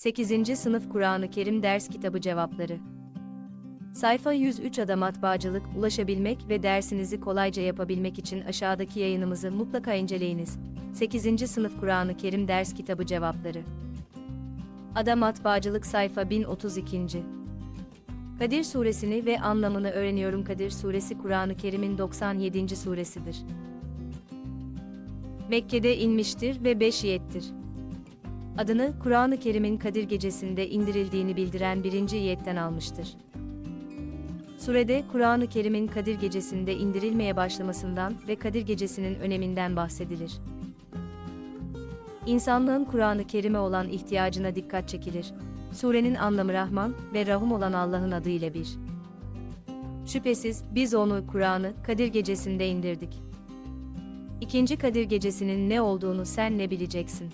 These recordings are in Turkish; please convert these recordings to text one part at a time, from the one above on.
8. Sınıf Kur'an-ı Kerim Ders Kitabı Cevapları Sayfa 103 Ada Matbaacılık, ulaşabilmek ve dersinizi kolayca yapabilmek için aşağıdaki yayınımızı mutlaka inceleyiniz. 8. Sınıf Kur'an-ı Kerim Ders Kitabı Cevapları Ada Matbaacılık sayfa 1032. Kadir Suresini ve anlamını öğreniyorum Kadir Suresi Kur'an-ı Kerim'in 97. suresidir. Mekke'de inmiştir ve beşiyettir. Adını Kur'an-ı Kerim'in Kadir Gecesi'nde indirildiğini bildiren birinci yetten almıştır. Surede Kur'an-ı Kerim'in Kadir Gecesi'nde indirilmeye başlamasından ve Kadir Gecesi'nin öneminden bahsedilir. İnsanlığın Kur'an-ı Kerim'e olan ihtiyacına dikkat çekilir. Surenin anlamı Rahman ve Rahum olan Allah'ın adıyla bir. Şüphesiz biz onu Kur'an'ı Kadir Gecesi'nde indirdik. İkinci Kadir Gecesi'nin ne olduğunu sen ne bileceksin?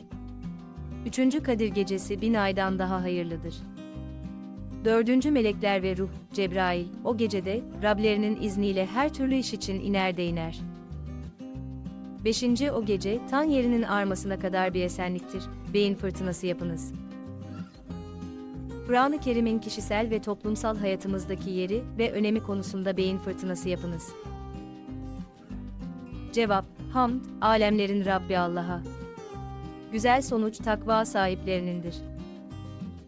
Üçüncü Kadir Gecesi bin aydan daha hayırlıdır. Dördüncü melekler ve ruh, Cebrail, o gecede, Rablerinin izniyle her türlü iş için iner de iner. Beşinci o gece, tan yerinin armasına kadar bir esenliktir, beyin fırtınası yapınız. Kur'an-ı Kerim'in kişisel ve toplumsal hayatımızdaki yeri ve önemi konusunda beyin fırtınası yapınız. Cevap, hamd, alemlerin Rabbi Allah'a. Güzel sonuç takva sahiplerinindir.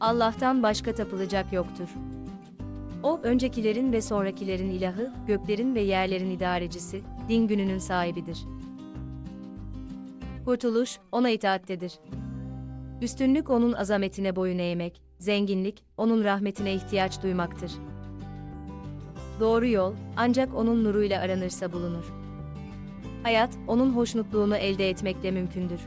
Allah'tan başka tapılacak yoktur. O, öncekilerin ve sonrakilerin ilahı, göklerin ve yerlerin idarecisi, din gününün sahibidir. Kurtuluş, ona itaattedir. Üstünlük onun azametine boyun eğmek, zenginlik, onun rahmetine ihtiyaç duymaktır. Doğru yol, ancak onun nuruyla aranırsa bulunur. Hayat, onun hoşnutluğunu elde etmekle mümkündür.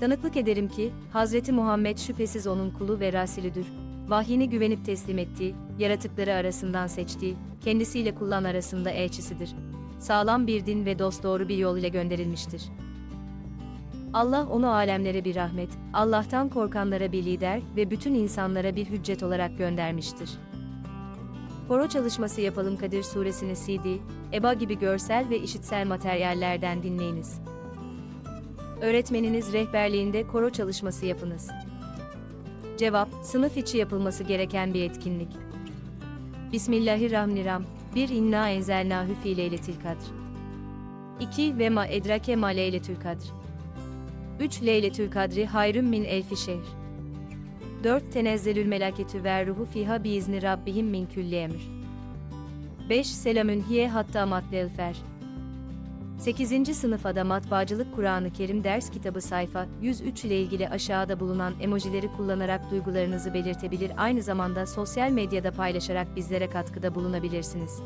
Tanıklık ederim ki, Hazreti Muhammed şüphesiz onun kulu ve rasilüdür. Vahyini güvenip teslim ettiği, yaratıkları arasından seçtiği, kendisiyle kullan arasında elçisidir. Sağlam bir din ve dosdoğru bir yol ile gönderilmiştir. Allah onu alemlere bir rahmet, Allah'tan korkanlara bir lider ve bütün insanlara bir hüccet olarak göndermiştir. Koro çalışması yapalım Kadir suresini CD, EBA gibi görsel ve işitsel materyallerden dinleyiniz. Öğretmeniniz rehberliğinde koro çalışması yapınız. Cevap, sınıf içi yapılması gereken bir etkinlik. Bismillahirrahmanirrahim. 1 İnna enzelnahü fi leyletil kadr. 2 Ve ma edrake ma leyletül kadr. 3 Leyletül kadri hayrün min elfi şehr. 4 Tenezzelül melaketü ver ruhu fiha biizni rabbihim min külli emr. 5 Selamün hiye hatta matlel fer. 8. sınıfada matbaacılık Kur'an-ı Kerim ders kitabı sayfa 103 ile ilgili aşağıda bulunan emojileri kullanarak duygularınızı belirtebilir aynı zamanda sosyal medyada paylaşarak bizlere katkıda bulunabilirsiniz.